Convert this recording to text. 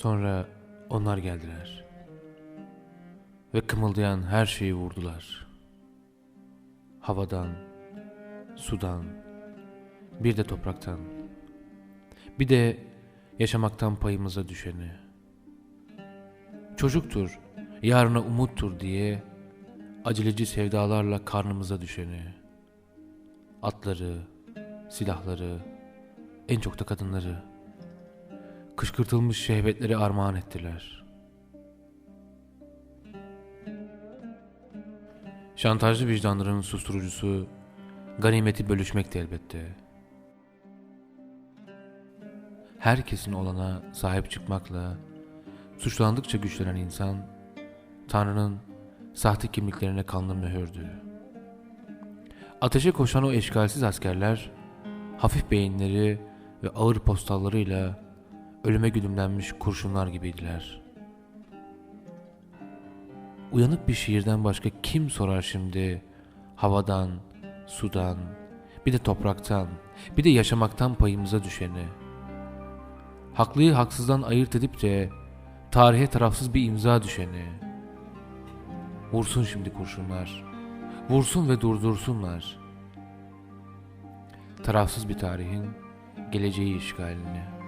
Sonra onlar geldiler. Ve kımıldayan her şeyi vurdular. Havadan, sudan, bir de topraktan. Bir de yaşamaktan payımıza düşeni. Çocuktur, yarına umuttur diye aceleci sevdalarla karnımıza düşeni. Atları, silahları, en çok da kadınları kışkırtılmış şehvetleri armağan ettiler. Şantajlı vicdanların susturucusu ganimeti bölüşmekti elbette. Herkesin olana sahip çıkmakla suçlandıkça güçlenen insan Tanrı'nın sahte kimliklerine kanlı mühürdü. Ateşe koşan o eşkalsiz askerler hafif beyinleri ve ağır postallarıyla ölüme güdümlenmiş kurşunlar gibiydiler. Uyanık bir şiirden başka kim sorar şimdi havadan, sudan, bir de topraktan, bir de yaşamaktan payımıza düşeni. Haklıyı haksızdan ayırt edip de tarihe tarafsız bir imza düşeni. Vursun şimdi kurşunlar, vursun ve durdursunlar. Tarafsız bir tarihin geleceği işgalini.